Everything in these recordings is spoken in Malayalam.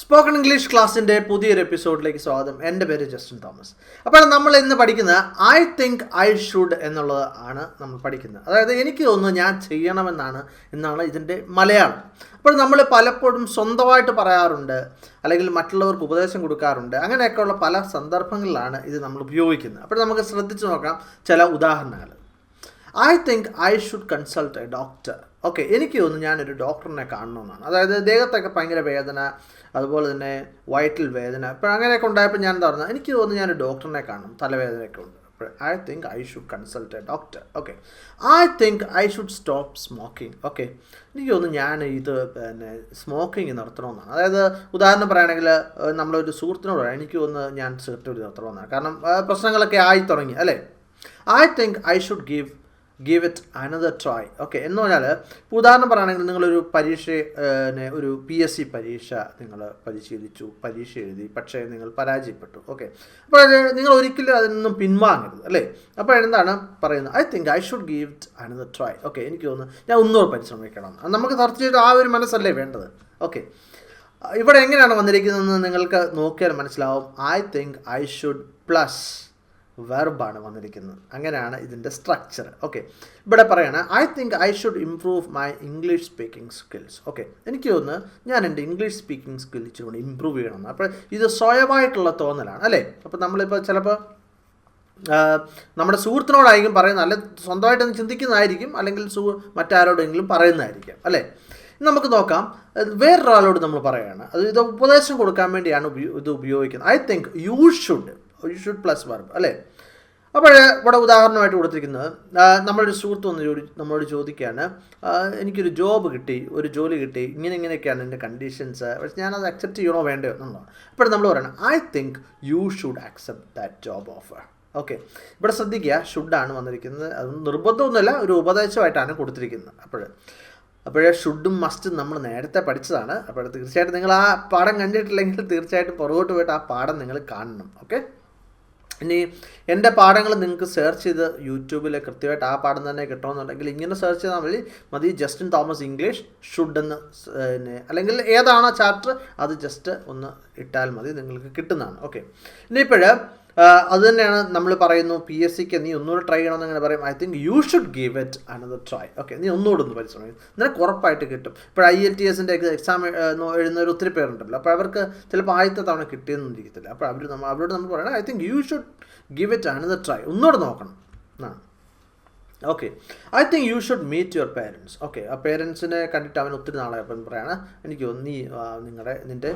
സ്പോക്കൺ ഇംഗ്ലീഷ് ക്ലാസ്സിന്റെ പുതിയൊരു എപ്പിസോഡിലേക്ക് സ്വാഗതം. എന്റെ പേര് ജസ്റ്റിൻ തോമസ്. അപ്പോൾ നമ്മൾ ഇന്ന് പഠിക്കുന്നത് ഐ തിങ്ക് ഐ ഷുഡ് എന്നുള്ളത് ആണ് നമ്മൾ പഠിക്കുന്നത്. അതായത് എനിക്ക് തോന്നുന്നു ഞാൻ ചെയ്യണമെന്നാണ് എന്നാണ് ഇതിന്റെ മലയാളം. അപ്പോൾ നമ്മൾ പലപ്പോഴും സ്വന്തമായിട്ട് പറയാറുണ്ട് അല്ലെങ്കിൽ മറ്റുള്ളവർക്ക് ഉപദേശം കൊടുക്കാറുണ്ട്. അങ്ങനെയൊക്കെയുള്ള പല സന്ദർഭങ്ങളിലാണ് ഇത് നമ്മൾ ഉപയോഗിക്കുന്നത്. അപ്പോൾ നമുക്ക് ശ്രദ്ധിച്ചു നോക്കാം ചില ഉദാഹരണങ്ങൾ. I think I should consult a doctor okay എനിക്ക് തോന്നുന്നു ഞാനൊരു ഡോക്ടറിനെ കാണണമെന്നാണ്. അതായത് ദേഹത്തൊക്കെ ഭയങ്കര വേദന അതുപോലെ തന്നെ വയറ്റിൽ വേദന ഇപ്പോൾ അങ്ങനെയൊക്കെ ഉണ്ടായപ്പോൾ ഞാൻ എന്താ പറഞ്ഞത് എനിക്ക് തോന്നുന്നു ഞാനൊരു ഡോക്ടറിനെ കാണണം തലവേദനയൊക്കെ ഉണ്ട്. അപ്പോൾ I think I should consult a doctor okay I think I should stop smoking okay എനിക്ക് തോന്നുന്നു ഞാൻ ഇത് പിന്നെ സ്മോക്കിംഗ് നിർത്തണമെന്നാണ്. അതായത് ഉദാഹരണം പറയുകയാണെങ്കിൽ നമ്മളൊരു സുഹൃത്തിനോട് പറയാം എനിക്ക് തോന്നുന്നു ഞാൻ സിഗരറ്റ് നിർത്തണമെന്നാണ്. കാരണം പ്രശ്നങ്ങളൊക്കെ ആയി തുടങ്ങി അല്ലേ? I think I should give give it another try okay എന്ന് പറഞ്ഞാൽ ഉദാഹരണം പറയുകയാണെങ്കിൽ നിങ്ങളൊരു പരീക്ഷ ഒരു പി എസ് സി പരീക്ഷ നിങ്ങൾ പരിശീലിച്ചു പരീക്ഷ എഴുതി പക്ഷേ നിങ്ങൾ പരാജയപ്പെട്ടു. ഓക്കെ അപ്പോൾ നിങ്ങൾ ഒരിക്കലും അതിൽ നിന്നും പിൻവാങ്ങരുത് അല്ലേ? അപ്പോൾ എന്താണ് പറയുന്നത്? I think I should give it another try okay എനിക്ക് തോന്നുന്നു ഞാൻ ഒന്നുകൂടെ പരിശ്രമിക്കണം. നമുക്ക് തീർച്ചയായിട്ടും ആ ഒരു മനസ്സല്ലേ വേണ്ടത്? ഓക്കെ ഇവിടെ എങ്ങനെയാണ് വന്നിരിക്കുന്നതെന്ന് നിങ്ങൾക്ക് നോക്കിയാൽ മനസ്സിലാവും. I think I should plus വെർബാണ് വന്നിരിക്കുന്നത്. അങ്ങനെയാണ് ഇതിന്റെ സ്ട്രക്ചർ ഓക്കെ ഇവിടെ പറയണ I think I should improve my English speaking skills okay എനിക്ക് തോന്നുന്നു ഞാൻ എന്റെ ഇംഗ്ലീഷ് സ്പീക്കിംഗ് സ്കിൽ ഇച്ചിരി ഇമ്പ്രൂവ് ചെയ്യണമെന്ന് അപ്പോൾ ഇത് സ്വയമായിട്ടുള്ള തോന്നലാണ് അല്ലേ? അപ്പോൾ നമ്മളിപ്പോൾ ചിലപ്പോൾ നമ്മുടെ സുഹൃത്തിനോടായിരിക്കും പറയുന്നത് അല്ലെ സ്വന്തമായിട്ടൊന്ന് ചിന്തിക്കുന്നതായിരിക്കും അല്ലെങ്കിൽ സു മറ്റാരോടെങ്കിലും പറയുന്നതായിരിക്കും അല്ലേ? നമുക്ക് നോക്കാം വേറൊരാളോട് നമ്മൾ പറയുകയാണ് അത് ഇത് ഉപദേശം കൊടുക്കാൻ വേണ്ടിയാണ് ഇത് ഉപയോഗിക്കുന്നത്. I think you should you should plus verb അല്ലേ? അപ്പോൾ ഇവിടെ ഉദാഹരണമായിട്ട് കൊടുത്തിരിക്കുന്നത് നമ്മളൊരു സുഹൃത്ത് ഒന്ന് ചോദി നമ്മളോട് ചോദിക്കുകയാണ് എനിക്കൊരു ജോബ് കിട്ടി ഒരു ജോലി കിട്ടി ഇങ്ങനെ ഇങ്ങനെയൊക്കെയാണ് എന്റെ കണ്ടീഷൻസ് പക്ഷെ ഞാനത് അക്സെപ്റ്റ് ചെയ്യണോ വേണ്ടയോ എന്നുള്ളതാണ്. അപ്പോൾ നമ്മൾ പറയണം I think you should accept that job offer okay ഇവിടെ ശ്രദ്ധിക്കുക ഷുഡാണ് വന്നിരിക്കുന്നത്. അത് നിർബന്ധമൊന്നുമല്ല ഒരു ഉപദേശമായിട്ടാണ് കൊടുത്തിരിക്കുന്നത് അപ്പോൾ അപ്പോഴേ ഷുഡും മസ്റ്റും നമ്മൾ നേരത്തെ പഠിച്ചതാണ്. അപ്പോൾ തീർച്ചയായിട്ടും നിങ്ങൾ ആ പാഠം കണ്ടിട്ടില്ലെങ്കിൽ തീർച്ചയായിട്ടും പുറകോട്ട് പോയിട്ട് ആ പാഠം നിങ്ങൾ കാണണം. ഓക്കെ ഇനി എന്റെ പാഠങ്ങൾ നിങ്ങൾക്ക് സെർച്ച് ചെയ്ത് യൂട്യൂബിൽ കൃത്യമായിട്ട് ആ പാഠം തന്നെ കിട്ടണമെന്നുണ്ടെങ്കിൽ ഇങ്ങനെ സെർച്ച് ചെയ്താൽ മതി. മതി ജസ്റ്റിൻ തോമസ് ഇംഗ്ലീഷ് ഷുഡ് എന്ന് പിന്നെ അല്ലെങ്കിൽ ഏതാണോ ചാപ്റ്റർ അത് ജസ്റ്റ് ഒന്ന് ഇട്ടാൽ മതി നിങ്ങൾക്ക് കിട്ടുന്നതാണ്. ഓക്കെ ഇനിയിപ്പോൾ അത് തന്നെയാണ് നമ്മൾ പറയുന്നു പി എസ് സിക്ക് നീ ഒന്നുകൂടെ ട്രൈ ചെയ്യണമെന്ന് അങ്ങനെ പറയും. I think you should give it another try okay നീ ഒന്നുകൂടെ ഒന്ന് പരിശ്രമിക്കും. നിനക്ക് ഉറപ്പായിട്ട് കിട്ടും. ഇപ്പോൾ ഐ എൽ ടി എസിന്റെ എക്സാം എഴുതുന്നവർ ഒത്തിരി പേരുണ്ടല്ലോ. അപ്പോൾ അവർക്ക് ചിലപ്പോൾ ആദ്യത്തെ തവണ കിട്ടിയെന്നും ഇരിക്കത്തില്ല. അപ്പോൾ അവർ നമ്മൾ അവരോട് നമ്മൾ പറയണം I think you should give it another try ഒന്നുകൂടെ നോക്കണം. എന്നാണ് okay I think you should meet your parents okay ആ പേരൻസിനെ കണ്ടിട്ട് അവൻ ഒത്തിരി നാളെ അപ്പം പറയാണ് എനിക്ക് നീ നിങ്ങളുടെ നിന്റെ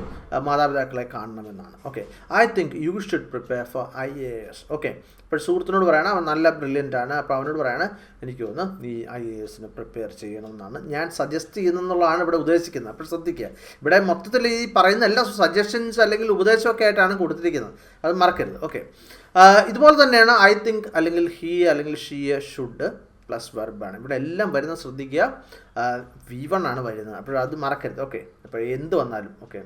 മാതാപിതാക്കളെ കാണണമെന്നാണ്. Okay I think you should prepare for I A S okay ഇപ്പോൾ സുഹൃത്തിനോട് പറയണം അവൻ നല്ല ബ്രില്യന്റ് ആണ്. അപ്പോൾ അവനോട് പറയണം എനിക്ക് തോന്നുന്നു നീ ഐ എ എസിന് പ്രിപ്പയർ ചെയ്യണമെന്നാണ്. ഞാൻ സജസ്റ്റ് ചെയ്യുന്നതെന്നുള്ളതാണ് ഇവിടെ ഉദ്ദേശിക്കുന്നത്. അപ്പോൾ ശ്രദ്ധിക്കുക. ഇവിടെ മൊത്തത്തിൽ ഈ പറയുന്ന എല്ലാ സജഷൻസ് അല്ലെങ്കിൽ ഉപദേശമൊക്കെ ആയിട്ടാണ് കൊടുത്തിരിക്കുന്നത്. അത് മറക്കരുത്. ഓക്കെ ഇതുപോലെ തന്നെയാണ് ഐ തിങ്ക് അല്ലെങ്കിൽ ഹീ അല്ലെങ്കിൽ ഷീ ഷുഡ് പ്ലസ് വെർബാണ് ഇവിടെ എല്ലാം വരുന്നത് ശ്രദ്ധിക്കുക. വി വൺ ആണ് വരുന്നത്. അപ്പോൾ അത് മറക്കരുത്. ഓക്കെ അപ്പോൾ എന്ത് വന്നാലും okay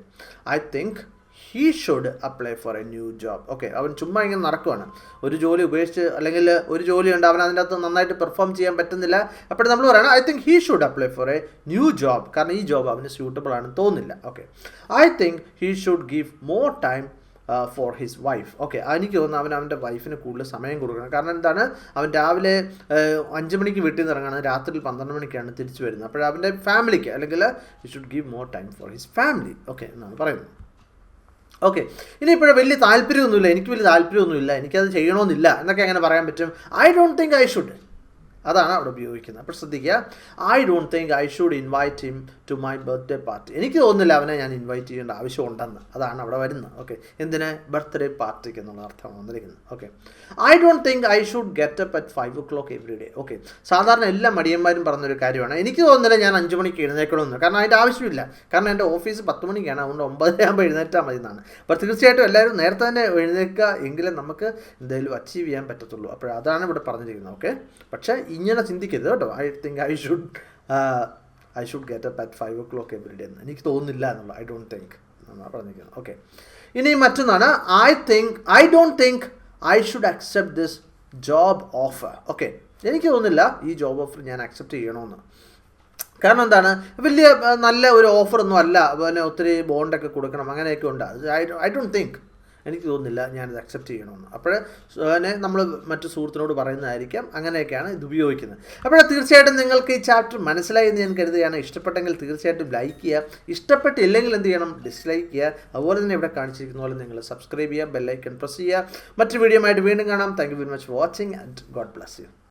I think he should apply for a new job okay അവൻ ചുമ്മാ ഇങ്ങനെ നടക്കുവാണ്. ഒരു ജോലി ഉപേക്ഷിച്ച് അല്ലെങ്കിൽ ഒരു ജോലി ഉണ്ട് അവൻ അതിന്റെ അകത്ത് നന്നായിട്ട് പെർഫോം ചെയ്യാൻ പറ്റുന്നില്ല. അപ്പോൾ നമ്മൾ പറയണം I think he should apply for a new job കാരണം ഈ ജോബ് അവന് സ്യൂട്ടബിൾ ആണെന്ന് തോന്നുന്നില്ല. Okay I think he should give more time for his wife okay എനിക്ക് തോന്നുന്നു അവൻ അവന്റെ വൈഫിന് കൂടുതൽ സമയം കൊടുക്കണം. കാരണം എന്താണ്? അവൻ രാവിലെ അഞ്ച് മണിക്ക് വീട്ടിൽ നിന്ന് ഇറങ്ങണം രാത്രി പന്ത്രണ്ട് മണിക്കാണ് തിരിച്ചു വരുന്നത്. അപ്പോൾ അവന്റെ ഫാമിലിക്ക് അല്ലെങ്കിൽ you should give more time for his family okay എന്നാണ് പറയുന്നത്. ഓക്കെ ഇനി ഇപ്പോഴും വലിയ താല്പര്യമൊന്നുമില്ല. എനിക്ക് വലിയ താല്പര്യമൊന്നുമില്ല. എനിക്കത് ചെയ്യണമെന്നില്ല എന്നൊക്കെ എങ്ങനെ പറയാൻ പറ്റും? I don't think I should അതാണ് അവിടെ ഉപയോഗിക്കുന്നത്. അപ്പോൾ ശ്രദ്ധിക്കുക I don't think I should invite him to my birthday party എനിക്ക് തോന്നുന്നില്ല അവനെ ഞാൻ ഇൻവൈറ്റ് ചെയ്യേണ്ട ആവശ്യമുണ്ടെന്ന്. അതാണ് അവിടെ വരുന്നത്. ഓക്കെ എന്തിന്? ബർത്ത്ഡേ പാർട്ടിക്ക് എന്നുള്ള അർത്ഥമാണ് വന്നിരിക്കുന്നത്. Okay I don't think I should get up at five o'clock every day okay സാധാരണ എല്ലാ മടിയന്മാരും പറഞ്ഞൊരു കാര്യമാണ്. എനിക്ക് തോന്നുന്നില്ല ഞാൻ അഞ്ച് മണിക്ക് എഴുന്നേക്കണമെന്ന് കാരണം അതിന്റെ ആവശ്യമില്ല. കാരണം എന്റെ ഓഫീസ് പത്ത് മണിക്കാണ്. അതുകൊണ്ട് ഒമ്പതരയാകുമ്പോൾ എഴുന്നേറ്റാൽ മതി എന്നാണ്. അപ്പോൾ തീർച്ചയായിട്ടും എല്ലാവരും നേരത്തെ തന്നെ എഴുന്നേൽക്കുക എങ്കിലേ നമുക്ക് എന്തെങ്കിലും അച്ചീവ് ചെയ്യാൻ പറ്റത്തുള്ളൂ. അപ്പോൾ അതാണ് ഇവിടെ പറഞ്ഞിരിക്കുന്നത്. ഓക്കെ പക്ഷേ ഇങ്ങനെ ചിന്തിക്കരുത് കേട്ടോ. I think I should I should get up at five o'clock every day എന്ന്. എനിക്ക് തോന്നുന്നില്ല എന്നുള്ള. ഐ ഡോണ്ട് തിങ്ക് എന്നാണ് പറഞ്ഞിരിക്കുന്നത്. ഓക്കെ ഇനി മറ്റൊന്നാണ്. I think I don't think I should accept this job offer okay എനിക്ക് തോന്നുന്നില്ല ഈ ജോബ് ഓഫർ ഞാൻ അക്സെപ്റ്റ് ചെയ്യണമെന്ന് കാരണം എന്താണ്? വലിയ നല്ല ഒരു ഓഫറൊന്നും അല്ല. പിന്നെ ഒത്തിരി ബോണ്ടൊക്കെ കൊടുക്കണം. അങ്ങനെയൊക്കെ ഉണ്ട്. ഐ ഐ ഡോണ്ട് തിങ്ക് എനിക്ക് തോന്നുന്നില്ല ഞാനിത് അക്സെപ്റ്റ് ചെയ്യണമെന്ന്. അപ്പോൾ തന്നെ നമ്മൾ മറ്റു സുഹൃത്തിനോട് പറയുന്നതായിരിക്കാം. അങ്ങനെയൊക്കെയാണ് ഇത് ഉപയോഗിക്കുന്നത്. അപ്പോൾ തീർച്ചയായിട്ടും നിങ്ങൾക്ക് ഈ ചാപ്റ്റർ മനസ്സിലായി എന്ന് ഞാൻ കരുതുകയാണ്. ഇഷ്ടപ്പെട്ടെങ്കിൽ തീർച്ചയായിട്ടും ലൈക്ക് ചെയ്യുക. ഇഷ്ടപ്പെട്ടില്ലെങ്കിൽ എന്ത് ചെയ്യണം? ഡിസ്ലൈക്ക് ചെയ്യുക. അതുപോലെ തന്നെ ഇവിടെ കാണിച്ചിരിക്കുന്ന പോലെ നിങ്ങൾ സബ്സ്ക്രൈബ് ചെയ്യുക. ബെല്ലൈക്കൺ പ്രസ് ചെയ്യുക. മറ്റു വീഡിയോ ആയിട്ട് വീണ്ടും കാണാം. Thank you very much watching and God bless you